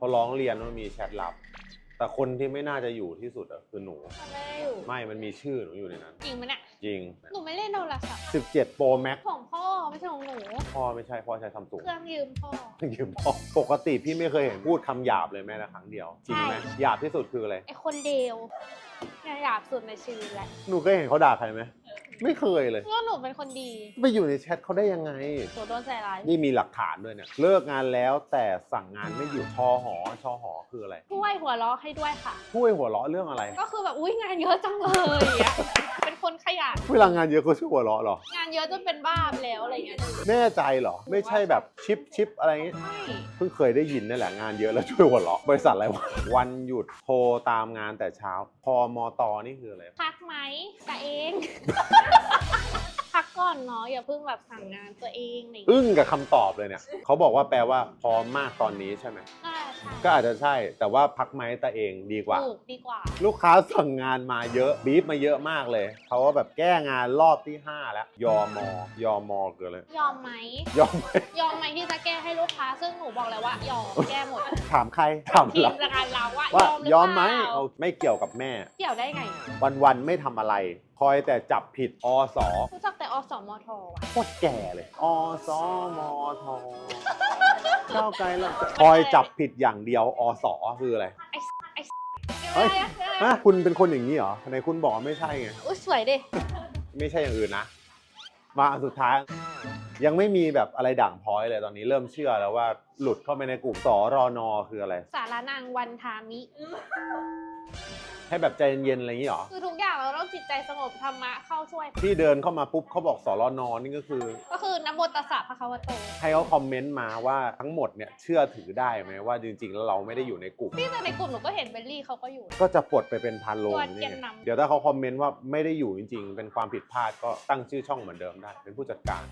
เขาร้องเรียนว่ามีแชทลับ แต่คนที่ไม่น่าจะอยู่ที่สุดอะคือหนูมันไม่ได้อยู่ไม่มันมีชื่อหนูอยู่ในนั้น จริงไหมเนี่ยจริง หนูไม่เล่นโทรศัพท์17 Pro Max ของพ่อไม่ใช่ของหนู พ่อไม่ใช่พ่อใช้ซัมซุง เครื่องยืมพ่อ ยืมพ่อปกติพี่ไม่เคยเห็นพูดคำหยาบเลยแม้แต่ครั้งเดียว จริงไหมใช่ หยาบที่สุดคืออะไร ไอคนเดียวเนี่ยหยาบสุดในชีวิตแหละ หนูเคยเห็นเขาด่าใครไหม ไม่เคยเลยเพราะหนูเป็นคนดีไปอยู่ในแชทเขาได้ยังไง หนูโดนใส่ร้ายนี่มีหลักฐานด้วยเนี่ย เลิกงานแล้วแต่สั่งงานไม่หยุดชอหอชอหอคืออะไรช่วยหัวเราะให้ด้วยค่ะ ช่วยหัวเราะเรื่องอะไร ก็คือแบบอุ้ยงานเยอะจังเลยอย่างเงี้ยเป็นคนขยัน เวลางานเยอะเขาช่วยหัวเราะเหรอ งานเยอะจนเป็นบ้าไปแล้วอะไรเงี้ยแน่ใจเหรอ ไม่ใช่แบบชิปชิปอะไรอย่างงี้ ไม่เพิ่งเคยได้ยินนั่นแหละงานเยอะแล้วช่วยหัวเราะบริษัทอะไรวะ วันหยุดโทรตามงานแต่เช้า พอมอตอนี่คืออะไร พักไหมแต่เอง พักก่อนเนาะอย่าเพิ่งแบบสั่งงานตัวเองอะไรอย่างเงี้ยอึ้งกับคำตอบเลยเนี่ย เขาบอกว่าแปลว่าพร้อมมากตอนนี้ใช่ไหม น่าจะใช่ ก็อาจจะใช่ แต่ว่าพักไหมแต่เองดีกว่า ถูกดีกว่า ลูกค้าสั่งงานมาเยอะบีฟมาเยอะมากเลยเขาว่าแบบแก้งานรอบที่ 5 แล้ว ยอมอยอมอเกินเลย ยอมไหม ยอมไหมยอมไหมที่จะแก้ให้ลูกค้า ซึ่งหนูบอกเลยว่ายอมแก้หมดถามใครถามทีเรามงานเราว่ายว่าอมหรือยอมไหมเปล่าเอาไม่เกี่ยวกับแม่ เกี่ยวได้ไงวันๆไม่ทำอะไร คอยแต่จับผิดอสอรู้จักแต่อสมทว่ะโคตรแก่เลยอสมท ก้าวไกลแล้วคอยจับผิดอย่างเดียวอสอคืออะไรเฮ้ยฮะคุณเป็นคนอย่างนี้เหรอในคุณบอกว่าไม่ใช่ไงอุ้ยสวยดิ ไม่ใช่อย่างอื่นนะ มาอันสุดท้าย ยังไม่มีแบบอะไรด่างพร้อยเลยตอนนี้เริ่มเชื่อแล้วว่าหลุดเข้าไปในกลุ่มสอรอนอคืออะไร สารนางวันทามิ ให้แบบใจเย็นๆอะไรอย่างนี้เหรอ คือทุกอย่างเราต้องจิตใจสงบธรรมะเข้าช่วย ที่เดินเข้ามาปุ๊บเขาบอกสอรอนอนี่ก็คือ ก็คือนะโมตัสสะพระคะวะโต ให้เขาคอมเมนต์มาว่าทั้งหมดเนี่ยเชื่อถือได้ไหมว่าจริงๆ แล้วเราไม่ได้อยู่ในกลุ่มที่แต่ในกลุ่มหนูก็เห็นเบลลี่เขาก็อยู่ ก็จะปลดไปเป็นพันโลตัวนี่แกนไงนำ เดี๋ยวถ้าเขาคอมเมนต์ว่าไม่ได้อยู่จริงๆ เป็นความผิดพลาดก็ตั้งชื่อช่องเหมือนเดิมได้ เป็นผู้จัดการ